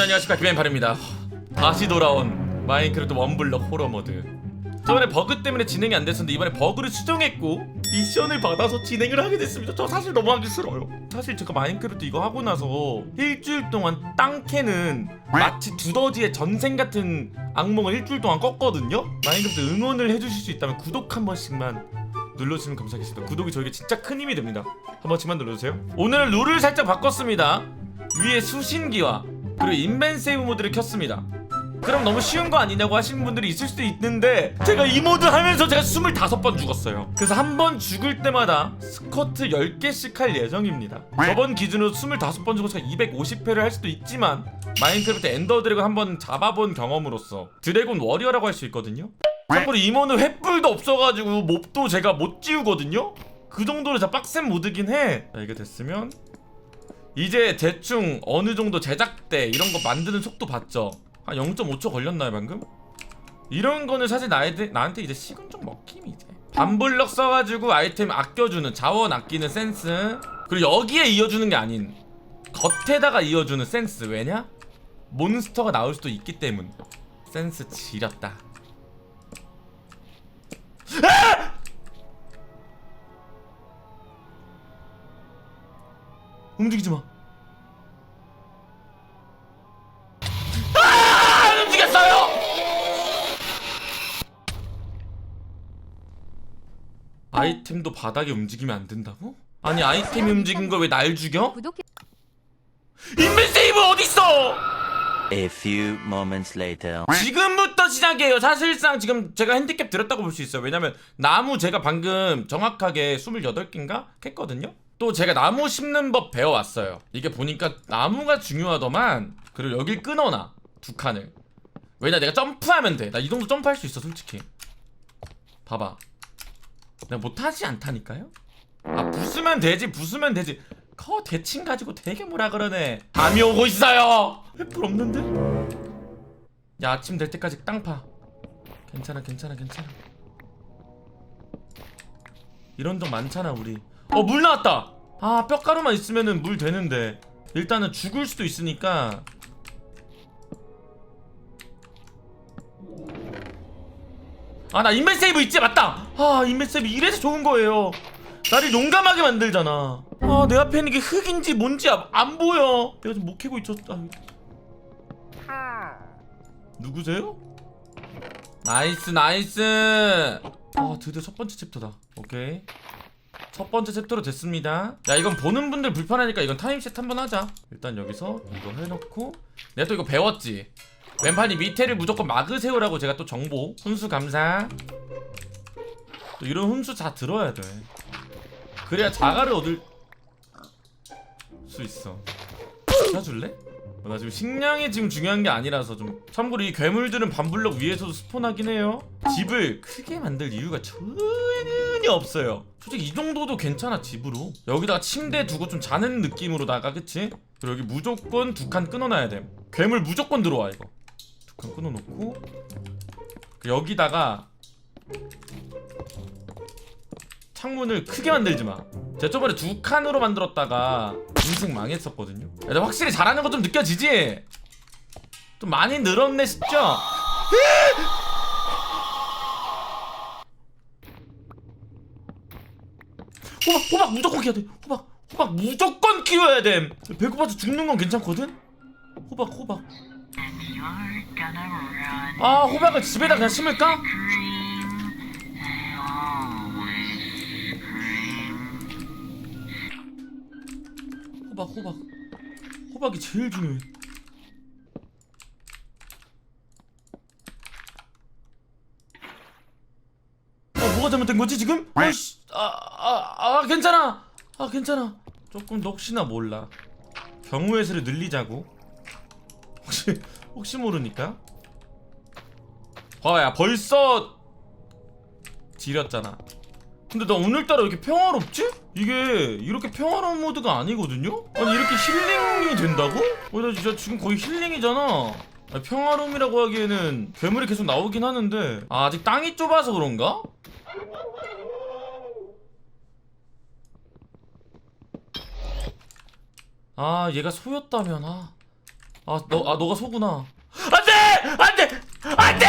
여러분 안녕하십니까? 김앤팔입니다. 다시 돌아온 마인크래프트 원블럭 호러 모드. 저번에 버그 때문에 진행이 안 됐었는데 이번에 버그를 수정했고 미션을 받아서 진행을 하게 됐습니다. 저 사실 너무 싫어요. 사실 제가 마인크래프트 이거 하고 나서 일주일 동안 땅 캐는 마치 두더지의 전생 같은 악몽을 일주일 동안 꿨거든요. 마인크래프트 응원을 해주실 수 있다면 구독 한 번씩만 눌러주시면 감사하겠습니다. 구독이 저에게 진짜 큰 힘이 됩니다. 한 번씩만 눌러주세요. 오늘 룰을 살짝 바꿨습니다. 위에 수신기와 그리고 인벤 세이브 모드를 켰습니다. 그럼 너무 쉬운 거 아니냐고 하시는 분들이 있을 수도 있는데 제가 이 모드 하면서 제가 25번 죽었어요. 그래서 한 번 죽을 때마다 스쿼트 10개씩 할 예정입니다. 저번 기준으로 25번 죽어서 250회를 할 수도 있지만 마인크래프트 엔더 드래곤 한 번 잡아본 경험으로서 드래곤 워리어라고 할 수 있거든요. 참고로 이모는 횃불도 없어가지고 몹도 제가 못 지우거든요. 그 정도로 자 빡센 모드긴 해. 자, 이게 됐으면 이제 대충 어느 정도 제작대 이런 거 만드는 속도 봤죠? 한 0.5초 걸렸나요 방금? 이런 거는 사실 나한테, 나한테 이제 식은 좀 먹힘이 이제 반블럭 써가지고 아이템 아껴주는 자원 아끼는 센스 그리고 여기에 이어주는 게 아닌 겉에다가 이어주는 센스 왜냐? 몬스터가 나올 수도 있기 때문 센스 지렸다 움직이지 마. 아! 안 움직였어요. 아이템도 바닥에 움직이면 안 된다고? 아니 아이템이 움직인 걸 왜 날 죽여? 구독해 인벤 세이브 어딨어? A few moments later. 지금부터 시작이에요. 사실상 지금 제가 핸디캡 들었다고 볼 수 있어요. 왜냐면 나무 제가 방금 정확하게 28개인가 캤거든요. 또 제가 나무 심는 법 배워왔어요. 이게 보니까 나무가 중요하더만 그리고 여길 끊어놔 두 칸을. 왜냐 내가 점프하면 돼. 나 이 정도 점프할 수 있어 솔직히. 봐봐. 내가 못하지 않다니까요? 아 부수면 되지 부수면 되지. 커 대칭 가지고 되게 뭐라 그러네. 감이 오고 있어요. 횃불 없는데? 야 아침 될 때까지 땅 파. 괜찮아 괜찮아 괜찮아. 이런 적 많잖아 우리. 어 물 나왔다. 아 뼈가루만 있으면은 물 되는데 일단은 죽을 수도 있으니까. 아 나 인벤 세이브 있지 맞다. 아 인벤 세이브 이래서 좋은 거예요. 나를 용감하게 만들잖아. 아 내 앞에 있는 게 흙인지 뭔지 아- 안 보여. 내가 지금 못 캐고 있었. 아, 누구세요? 나이스 나이스 아 드디어 첫 번째 챕터다 오케이 첫 번째 챕터로 됐습니다. 야 이건 보는 분들 불편하니까 이건 타임셋 한번 하자. 일단 여기서 이거 해놓고. 내가 또 이거 배웠지. 왼팔이 밑에를 무조건 막으세요라고 제가 또 정보. 훈수 감사. 또 이런 훈수 다 들어야 돼. 그래야 자가를 얻을 수 있어. 사줄래? 어, 나 지금 식량이 지금 중요한 게 아니라서 좀 참고로 이 괴물들은 반블럭 위에서도 스폰하긴 해요. 집을 크게 만들 이유가 전혀 없어요 솔직히 이 정도도 괜찮아 집으로 여기다가 침대 두고 좀 자는 느낌으로다가 그치? 그리고 여기 무조건 두 칸 끊어놔야 돼 괴물 무조건 들어와 이거 두 칸 끊어놓고 그 여기다가 창문을 크게 만들지 마. 제가 저번에 두 칸으로 만들었다가 인생 망했었거든요. 야, 확실히 잘하는 거 좀 느껴지지? 좀 많이 늘었네 싶죠? 호박 호박 무조건 키워야 돼. 호박 호박 무조건 키워야 돼. 배고파서 죽는 건 괜찮거든. 호박 호박. 아 호박을 집에다 그냥 심을까? 호박 호박 호박이 제일 중요해 어 뭐가 잘못된 거지 지금? 아이씨 아 아 아, 아, 괜찮아 아 괜찮아 조금 더 혹시나 몰라 경우의 수를 늘리자고 혹시 혹시 모르니까 봐야 벌써 지렸잖아 근데 나 오늘따라 왜 이렇게 평화롭지? 이게 이렇게 평화로운 모드가 아니거든요? 아니 이렇게 힐링이 된다고? 어, 나 진짜 지금 거의 힐링이잖아 아니, 평화로움이라고 하기에는 괴물이 계속 나오긴 하는데 아, 아직 땅이 좁아서 그런가? 아 얘가 소였다면 아, 아, 너, 아, 너가 소구나. 안 돼! 안 돼! 안 돼!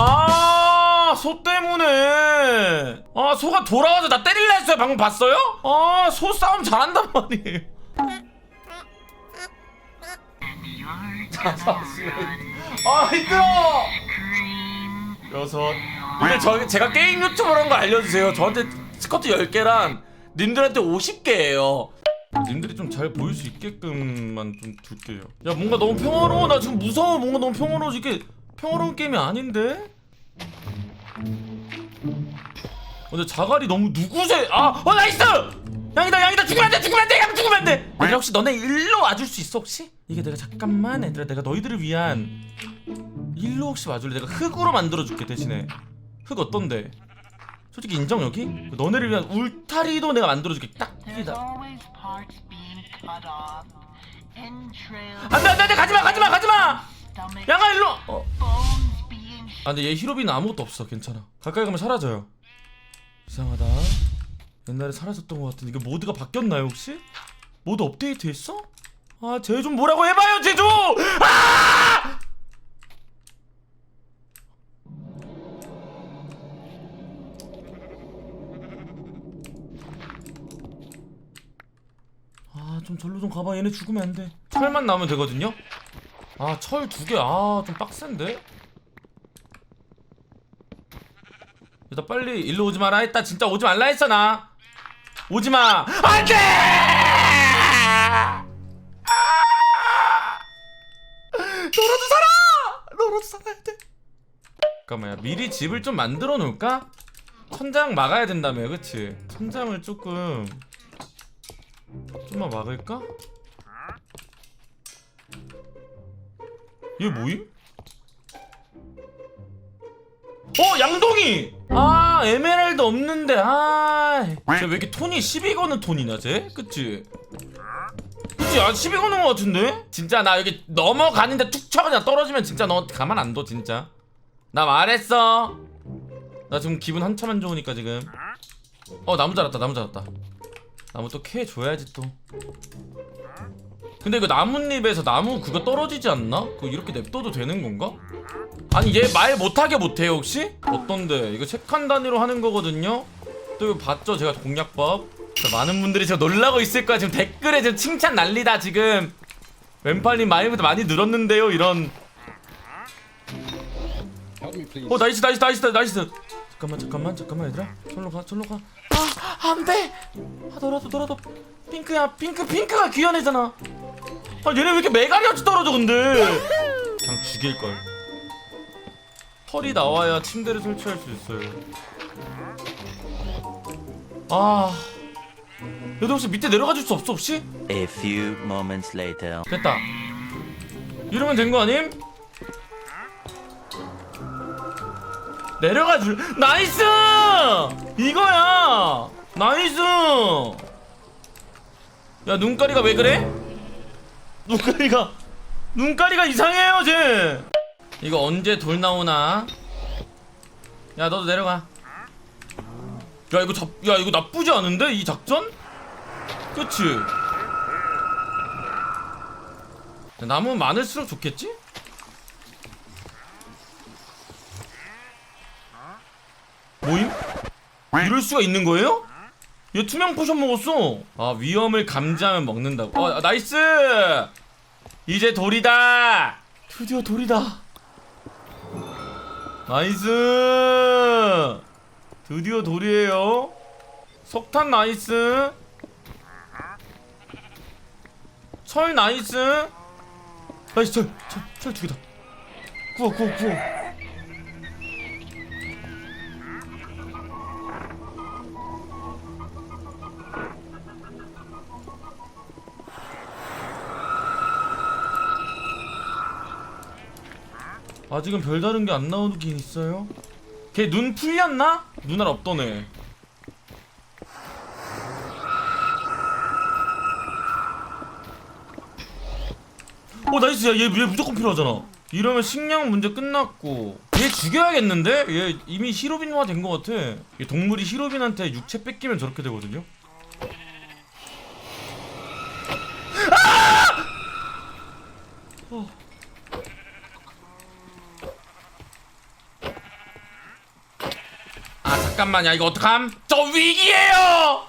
아, 소 때문에. 아, 소가 돌아와서 나 때릴라 했어요. 방금 봤어요? 아, 소 싸움 잘한단 말이에요. 자, 잠시만. 아, 힘들어! 여섯. 근데 저 제가 게임 유튜버라는 거 알려주세요. 저한테 스커트 10개랑 님들한테 50개예요. 님들이 좀 잘 보일 수 있게끔만 좀 둘게요. 야 뭔가 너무 평화로워. 나 지금 무서워. 뭔가 너무 평화로워. 이게 평화로운 게임이 아닌데? 근데 자갈이 너무 누구세? 아, 어 나이스! 양이다 양이다 죽으면 안돼 죽으면 안돼 양 죽으면 안 돼. 얘들아 혹시 너네 일로 와줄 수 있어 혹시? 이게 내가 잠깐만 얘들아 내가 너희들을 위한 일로 혹시 와줄래? 내가 흙으로 만들어줄게 대신에 흙 어떤데? 솔직히 인정 여기? 너네를 위한 울타리도 내가 만들어줄게 딱. Entrails, 안돼 안돼 안돼 가지마 가지마 가지마 양아 일로 어. 아 근데 얘 히로비는 아무것도 없어 괜찮아 가까이 가면 사라져요 이상하다 옛날에 사라졌던 것 같은데 이게 모드가 바뀌었나요 혹시? 모드 업데이트 했어? 아 쟤 좀 뭐라고 해봐요 쟤 좀! 아! 아 좀 절로 좀 가봐. 얘네 죽으면 안돼. 철만 나오면 되거든요? 아 철 두 개. 아 좀 빡센데? 일단 빨리 일로 오지 마라 했다. 진짜 오지 말라 했어 나. 오지 마. 안돼! 너라도 살아! 너라도 살아야 돼. 잠깐만요. 미리 집을 좀 만들어 놓을까? 천장 막아야 된다며 그치? 천장을 조금 좀만 막을까? 얘 뭐임? 어 양동이! 아 에메랄드 없는데 아쟤 왜 이렇게 톤이 12 거는 톤이냐 쟤? 그치? 그치 아 12 거는 거 같은데? 진짜 나 여기 넘어가는데 툭 쳐 그냥 떨어지면 진짜 너 가만 안 둬 진짜. 나 말했어. 나 지금 기분 한참 안 좋으니까 지금. 어 나무 자랐다 나무 자랐다 나무 또 캐 줘야지 또. 근데 이거 나뭇잎에서 나무 그거 떨어지지 않나? 그거 이렇게 냅둬도 되는 건가? 아니 얘 말 못하게 못해요 혹시? 어떤데? 이거 책한 단위로 하는 거거든요? 또 이거 봤죠? 제가 공략법? 자, 많은 분들이 지금 놀라고 있을 거야. 지금 댓글에 지금 칭찬 난리다 지금. 왼팔님 많이부터 많이 늘었는데요 이런. 어 나이스 나이스 나이스 나이스. 잠깐만 잠깐만 잠깐만 얘들아. 절로 가 절로 가아 안돼! 하더라도 더라도 핑크야 핑크 핑크가 귀한 애잖아. 아 얘네 왜 이렇게 메가리같이 떨어져 근데? 그냥 죽일걸. 털이 나와야 침대를 설치할 수 있어요. 아 얘들 혹시 밑에 내려가 줄 수 없어 혹시? A few moments later. 됐다. 이러면 된 거 아님? 내려가 줄 나이스! 이거야 나이스 야 눈가리가 왜 그래? 눈가리가 눈가리가 이상해요 쟤 이거 언제 돌 나오나 야 너도 내려가 야 이거 잡, 야 이거 나쁘지 않은데 이 작전? 그치 나무 많을수록 좋겠지? 뭐임? 이럴 수가 있는 거예요? 얘 투명 포션 먹었어. 아 위험을 감지하면 먹는다고. 어 아, 나이스. 이제 돌이다. 드디어 돌이다. 나이스. 드디어 돌이에요. 석탄 나이스. 철 나이스. 나이스 철, 철, 철 두 개다. 구워, 구워, 구워. 아직은 별다른 게 안 나오긴 있어요. 걔 눈 풀렸나? 눈알 없더네. 어 나이스 야얘 얘 무조건 필요하잖아. 이러면 식량 문제 끝났고 얘 죽여야겠는데? 얘 이미 히로빈화 된 것 같아 이 동물이 히로빈한테 육체 뺏기면 저렇게 되거든요 잠깐만 야 이거 어떡함? 저 위기에요!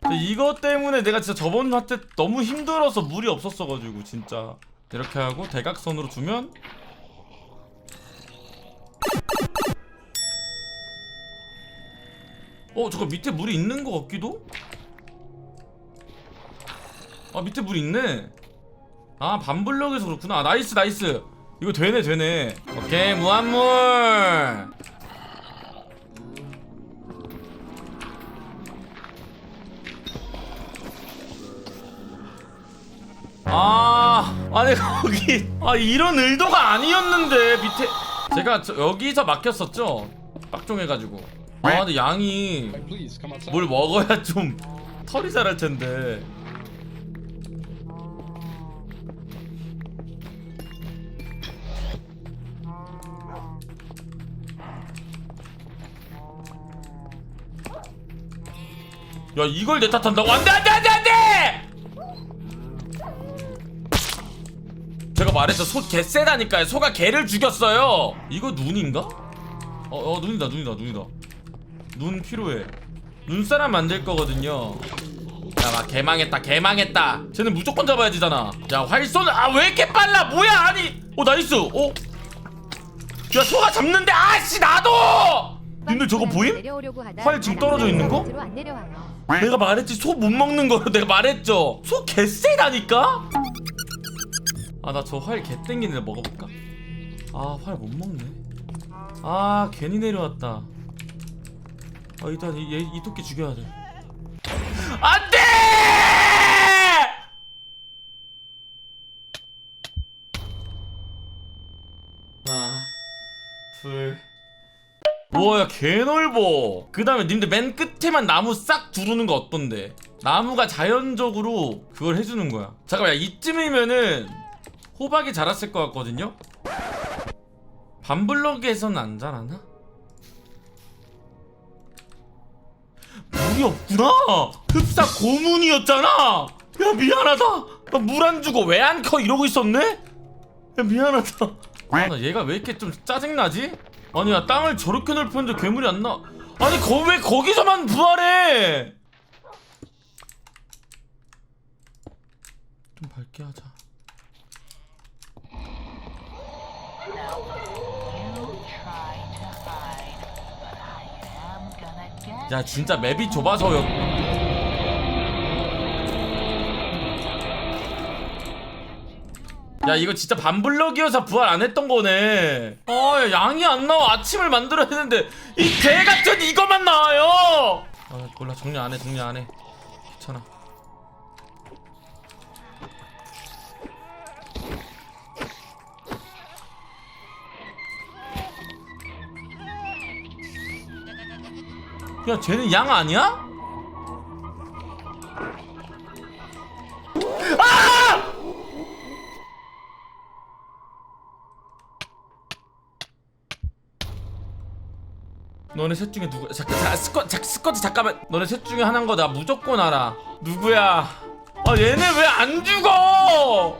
근데 이것 때문에 내가 진짜 저번 화때 너무 힘들어서 물이 없었어가지고 진짜 이렇게 하고 대각선으로 두면 어 저거 밑에 물이 있는 것 같기도? 아 밑에 물 있네. 아 반블럭에서 그렇구나. 아, 나이스 나이스. 이거 되네 되네. 오케이 무한물. 아 아니 거기. 아 이런 의도가 아니었는데 밑에. 제가 저, 여기서 막혔었죠? 빡종해가지고. 아 근데 양이. 뭘 먹어야 좀 털이 자랄 텐데 야 이걸 내 탓한다고? 안돼 안돼 안돼 안돼! 제가 말했죠. 소 개쎄다니까요. 소가 개를 죽였어요. 이거 눈인가? 어, 어 눈이다 눈이다 눈이다. 눈 필요해. 눈사람 만들 거거든요. 야막 개망했다 개망했다. 쟤는 무조건 잡아야 되잖아. 야 활쏘는 아왜 이렇게 빨라? 뭐야? 아니 어 나이스. 어? 야 소가 잡는데 아씨 나도! 님들 저거 보임? 활 지금 떨어져 있는 거? 내가 말했지 소 못 먹는 거로 내가 말했죠. 소 개쎄다니까? 아 나 저 활 개 땡기는데 먹어볼까? 아 활 못 먹네. 아 괜히 내려왔다. 아 일단 이, 얘, 이 토끼 죽여야 돼. 안돼! 둘 우와 개 넓어. 그 다음에 님들 맨 끝에만 나무 싹 두르는 거 어떤데? 나무가 자연적으로 그걸 해주는 거야. 잠깐만 야 이쯤이면은 호박이 자랐을 것 같거든요? 반블럭에서는 안 자라나? 물이 없구나. 흡사 고문이었잖아. 야 미안하다. 물안 주고 왜 안 커? 이러고 있었네? 야 미안하다. 아 나 얘가 왜 이렇게 좀 짜증나지? 아니 야 땅을 저렇게 넓혔는데 괴물이 안 나. 아니 거 왜 거기서만 부활해? 좀 밝게 하자. 야 진짜 맵이 좁아서요. 야 이거 진짜 반블럭이어서 부활 안 했던 거네. 아 야, 양이 안 나와 아침을 만들어야 되는데 이 개 같은 이거만 나와요. 아 몰라 정리 안해 정리 안 해. 귀찮아. 야 쟤는 양 아니야? 너네 셋 중에 누구? 잠깐, 자, 스쿼, 자, 스쿼트 잠깐만. 너네 셋 중에 하나인 거 나 무조건 알아. 누구야? 아 얘네 왜 안 죽어?